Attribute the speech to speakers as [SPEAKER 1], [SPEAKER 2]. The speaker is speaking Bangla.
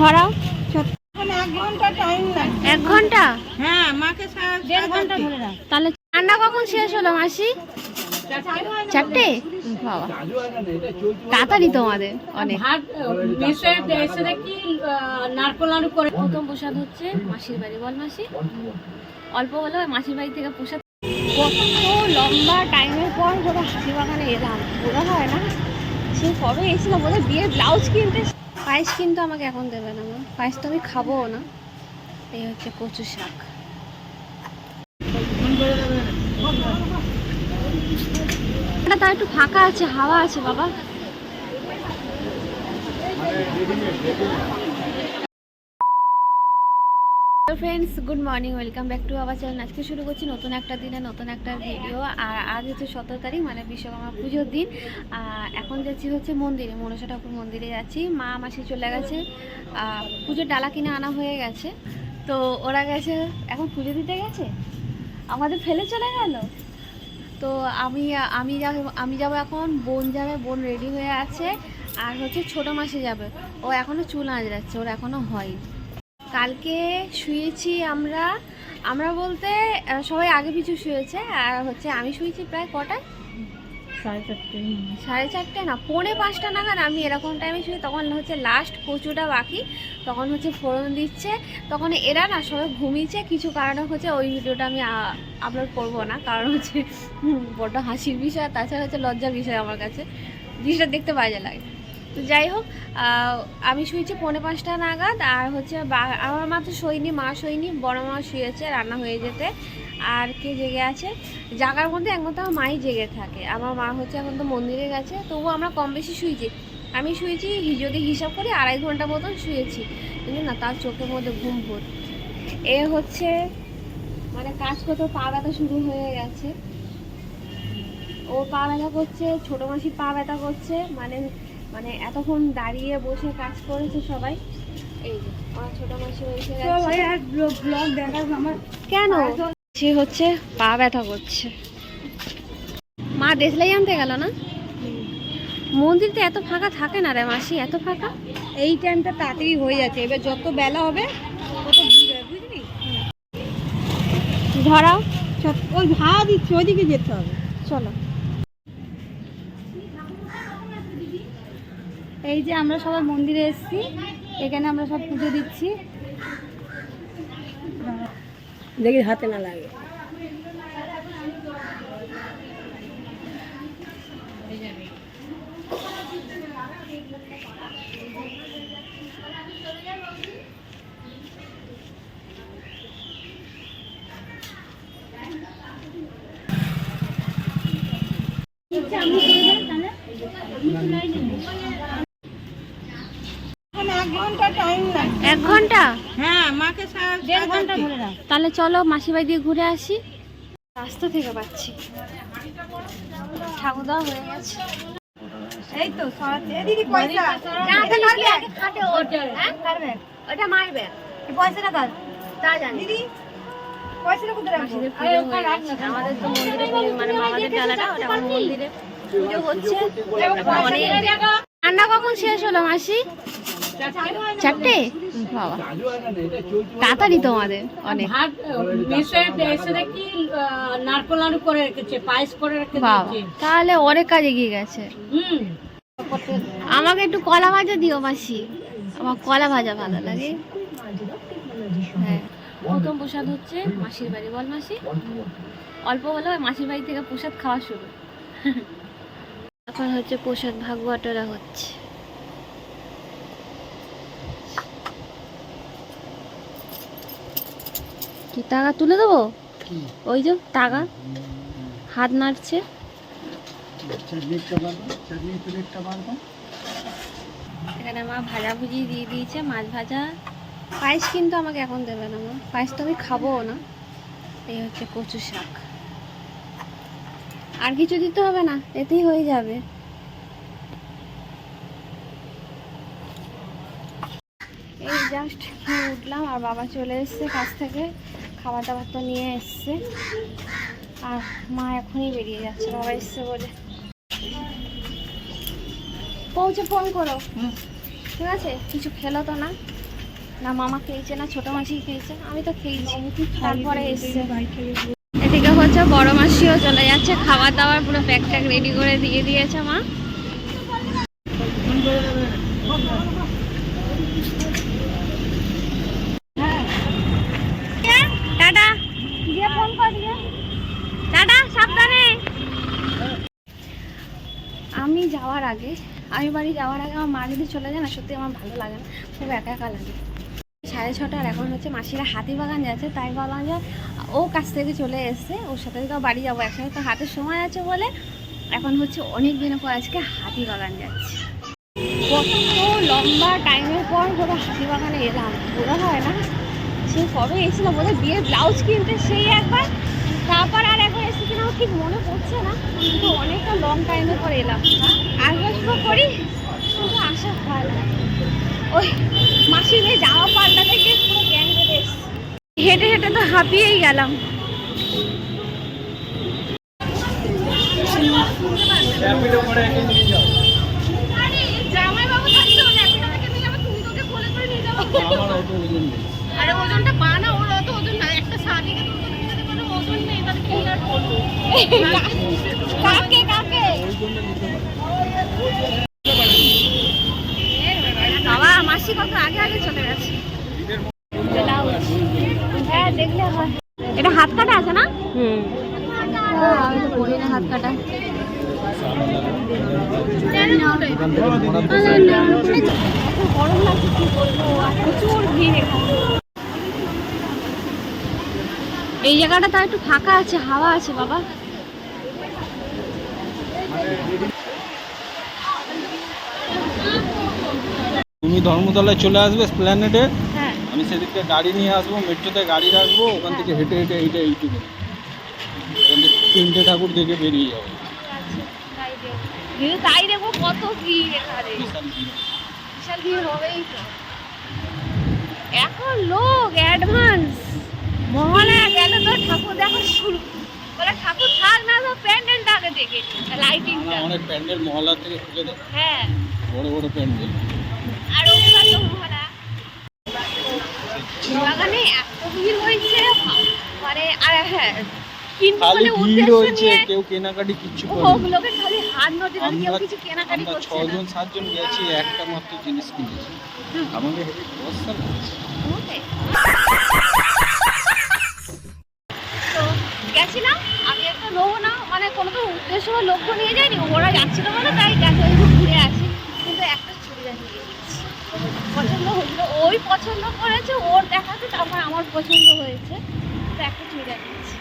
[SPEAKER 1] ধরাও।
[SPEAKER 2] এক ঘণ্টা টাইম লাগে
[SPEAKER 1] এক ঘণ্টা?
[SPEAKER 2] হ্যাঁ মাকে দেড় ঘণ্টা ধরে রাখ।
[SPEAKER 1] তাহলে রান্না কখন শেষ হলো মাসি? চারটে? বাবা। তাড়াতাড়ি তোমাদের অনেক।
[SPEAKER 2] মেসে এসে দেখি নারকল নাড়ু করে।
[SPEAKER 1] প্রথম প্রসাদ হচ্ছে মাসির বাড়ি। বল মাসি। অল্প হলেও মাসির বাড়ি থেকে প্রসাদ। কত লম্বা টাইমের পর ধরো হাতি বাগানে এলাম ওরা হয় না সে কবে এসেছিলাম বলে বিয়ের ব্লাউজ কিনতে পায়েস কিন্তু আমাকে এখন দেবে না, মা। পায়েস তো আমি খাব না। এই হচ্ছে কচু শাক। এটা তার একটু ফাঁকা আছে, হাওয়া আছে, বাবা। Hello friends good morning welcome back to our channel আজকে শুরু করছি নতুন একটা দিনে নতুন একটা ভিডিও আর আজ হচ্ছে সতেরো তারিখ মানে বিশ্বকর্মা পুজোর দিন। আর এখন যাচ্ছি হচ্ছে মন্দিরে, মনসা ঠাকুর মন্দিরে যাচ্ছি। মা মাসি চলে গেছে। পুজোর ডালা কিনে আনা হয়ে গেছে। তো ওরা গেছে, এখন পুজো দিতে গেছে? আমাদের ফেলে চলে গেল? তো আমি আমি যাব আমি যাব এখন। বোন যাবে, বোন রেডি হয়ে আছে। আর হচ্ছে ছোটো মাসি যাবে। ও এখনও চুল আঁচড়াচ্ছে, ওর এখনও হয়নি। কালকে শুয়েছি আমরা আমরা বলতে সবাই আগে পিছু শুয়েছে আর হচ্ছে আমি শুয়েছি প্রায় কটায়?
[SPEAKER 2] সাড়ে চারটে।
[SPEAKER 1] সাড়ে চারটে না পৌনে পাঁচটা নাগাদ আমি এরকম টাইমে শুই তখন হচ্ছে লাস্ট কচুটা বাকি তখন হচ্ছে ফোড়ন দিচ্ছে তখন এরা না সবাই ঘুমিয়েছে কিছু কারণে হচ্ছে ওই ভিডিওটা আমি আপলোড করব না কারণ হচ্ছে বড্ড হাসির বিষয় তাছাড়া হচ্ছে লজ্জার বিষয় আমার কাছে জিনিসটা দেখতে বাজে লাগে। তো যাই হোক আমি শুয়েছি পৌনে পাঁচটা নাগাদ আর হচ্ছে আমার মা তো শোয়নি, মা শোয়নি, বড় মা শুয়েছে রান্না হয়ে যেতে। আর কে জেগে আছে? জাগার মধ্যে একমাত্র আমার মাই জেগে থাকে। আমার মা হচ্ছে এখন তো মন্দিরে গেছে, তবুও আমরা কম বেশি শুয়েছি। আমি শুয়েছি, যদি হিসাব করি, আড়াই ঘণ্টা মতন শুয়েছি। কিন্তু না? তার চোখের মধ্যে ঘুম ভর। এ হচ্ছে মানে কাজ করতে পা ব্যথা শুরু হয়ে গেছে। ও পা ব্যথা করছে, ছোটো মাসি পা ব্যথা করছে মানে মানে এতক্ষণ দাঁড়িয়ে বসে কাজ করেছে সবাই। এই যে আমার ছোটো মাসি এসে গেছে।
[SPEAKER 2] আর ব্লগ দেখার আমার
[SPEAKER 1] কেন? সে হচ্ছে পা ব্যথা করছে। মা দেশলাই আনতে গেল না? মন্দির তো এত ফাঁকা থাকে না রে মাসি এত ফাঁকা?
[SPEAKER 2] এই টাইমটা তাড়াতাড়ি হয়ে যাচ্ছে। এবার যত বেলা হবে তত বুঝলি?
[SPEAKER 1] ধরাও।
[SPEAKER 2] ওই ভাড়া দিচ্ছে ওইদিকে যেতে হবে।
[SPEAKER 1] চলো।
[SPEAKER 2] এই যে আমরা সবাই মন্দিরে এসেছি। এখানে আমরা সব পুজো দিচ্ছি। দেখি হাতে না লাগে। এখন এক ঘণ্টা টাইম লাগে
[SPEAKER 1] এক ঘণ্টা?
[SPEAKER 2] হ্যাঁ মাকে দেড় ঘণ্টা রাখ।
[SPEAKER 1] তাহলে চলো মাসি বাড়ি দিয়ে ঘুরে আসি। রাস্তা থেকে পাচ্ছি। ঠাকুর দেওয়া হয়ে গেছে।
[SPEAKER 2] এই তো দিদি পয়সা।
[SPEAKER 1] ওটা। মারবে।
[SPEAKER 2] পয়সাটা কার?
[SPEAKER 1] তা জানি।
[SPEAKER 2] দিদি পয়সাটা কোথায় রাখব?
[SPEAKER 1] মাসিদের পুজো হয়ে গেছে। আমাদের তো মন্দিরে মানে মামাদের ডালাটা ওটা মন্দিরে পুজো হচ্ছে। রান্না কখন শেষ হলো মাসি? চারটে? বাবা। তাড়াতাড়ি তোমাদের অনেক।
[SPEAKER 2] ভাত মেসে এসে দেখি নারকল নাড়ু করে রেখেছে পায়েস করে
[SPEAKER 1] তাহলে অনেক কাজ এগিয়ে গেছে।
[SPEAKER 2] হুম।
[SPEAKER 1] আমাকে একটু কলা ভাজা দিও মাসি। আমার কলা ভাজা ভালো লাগে। হ্যাঁ। প্রথম প্রসাদ হচ্ছে মাসির বাড়ি বল মাসি। অল্প হলেও মাসির বাড়ি থেকে প্রসাদ খাওয়া শুরু। এখন হচ্ছে প্রসাদ ভাগ বাটোরা হচ্ছে। কি টাকা তুলে দেবো? ওই যে টাকা। হাত নাড়ছে। এখানে মা ভাজা ভুজি দিয়ে দিয়েছে মাছ ভাজা। পায়েস কিন্তু আমাকে এখন দেবে না মা। পায়েস তো আমি খাবোও না। এই হচ্ছে কচু শাক। আর কিছু দিতে হবে না এতেই হয়ে যাবে। এই জাস্ট উঠলাম আর বাবা চলে এসছে কাছ থেকে। খাবার দাবার তো নিয়ে এসছে। আর মা এখনই বেরিয়ে যাচ্ছে বাবা এসছে বলে। পৌঁছে ফোন করো। ঠিক আছে? কিছু খেলো তো না? না মামা খেয়েছে না ছোট মাসি খেয়েছে আমি তো খেয়েছি। তারপরে এসছে। এদিকে হচ্ছে বড় মাসিও চলে যাচ্ছে খাবার দাবার পুরো প্যাক ট্যাক রেডি করে দিয়ে দিয়েছে মা টাটা দিয়ে ফোন কর দিয়ে টাটা সাবধানে আমি যাওয়ার আগে। আমি বাড়ি যাওয়ার আগে আমার মা যদি চলে যায় না, সত্যি আমার ভালো লাগে না। খুব একা একা লাগে। সাড়ে ছটার এখন হচ্ছে মাসিরা হাতি বাগান যাচ্ছে, তাই বললাম যে ও কাছ থেকে চলে এসছে, ওর সাথে তো বাড়ি যাব, একসাথে তো হাতে সময় আছে বলে। এখন হচ্ছে অনেক দিনের পর আজকে হাতি বাগান যাচ্ছে। কত লম্বা টাইমের পর পুরো হাতি বাগানে এলাম। পুরো হয় না। সে কবে এসেছিলাম হয় বিয়ের ব্লাউজ কিনতে, সেই একবার। তারপর আর একবার এসে কিনা আমার ঠিক মনে পড়ছে না কিন্তু অনেকটা লং টাইমের পর এলাম। আর বছর করি? কিন্তু আসা হয়। না ওই মাসি মেয়ে জামা পাল্টা থেকে পুরো গ্যাং বেঁধে হেঁটে হেঁটে তো হাঁপিয়েই গেলাম। আরে জামাইবাবু থাকতো না? এখন নিয়ে যাব তুমি তোকে কোলে করে নিয়ে যাব আরে ওজনটা কাকে কাকে? বাবা মাসি কত আগে আগে চলে গেছে। হ্যাঁ দেখলে হয় এটা হাত কাটা আছে না? হুম। আমি তো পড়ি না হাত কাটা গরম লাগছে কি করব প্রচুর ভিড় এখানে এই জায়গাটা তো একটু ফাঁকা আছে হাওয়া আছে বাবা।
[SPEAKER 3] তুমি ধর্মতলায় চলে আসবে স্প্ল্যানেডে
[SPEAKER 1] হ্যাঁ।
[SPEAKER 3] আমি সেদিকে গাড়ি নিয়ে আসব মেট্রোতে গাড়ি রাখব ওখান থেকে হেঁটে হেঁটে হেঁটে এইটুকু। ওখান থেকে তিনটে ঠাকুর দেখে বেরিয়ে যাব।
[SPEAKER 1] তাই দেখো কত ভিড় এখানে।
[SPEAKER 3] বিশাল ভিড়।
[SPEAKER 1] হবেই তো। এখন লোক অ্যাডভান্স মহালয়া গেল তো ঠাকুর দেখা শুরু। বলে ঠাকুর থাক না তো প্যান্ডেলটা লাইটিংটা
[SPEAKER 3] অনেক প্যান্ডেল মহল্লা থেকে খুলে দেয়
[SPEAKER 1] হ্যাঁ।
[SPEAKER 3] বড় বড় প্যান্ডেল।
[SPEAKER 1] আর ওখানে তো মহালয়া বাগানে এত ভিড় হয়েছে। মানে আর হ্যাঁ কিন্তু মানে উদ্দেশ্য
[SPEAKER 3] কেউ কেনাকাটি
[SPEAKER 1] খালি হাত কেউ কিছু কেনাকাটি
[SPEAKER 3] আমরা
[SPEAKER 1] করছে না।
[SPEAKER 3] ছজন সাতজন গেছি একটা মাত্র জিনিস কিনেছি। আমাকে বস্তা লাগছে।
[SPEAKER 1] ওকে। তো গেছিলাম আমি একটা নেব না মানে কোনো তো উদ্দেশ্য বা লক্ষ্য নিয়ে যাইনি ওরা যাচ্ছিল বলে তাই গেছে একটু ঘুরে আসি কিন্তু একটা চুড়িদার নিয়ে গেছি পছন্দ হয়েছিল ওই পছন্দ করেছে ওর দেখাতে তারপর আমার পছন্দ হয়েছে তো একটা চুড়িদার নিয়েছি।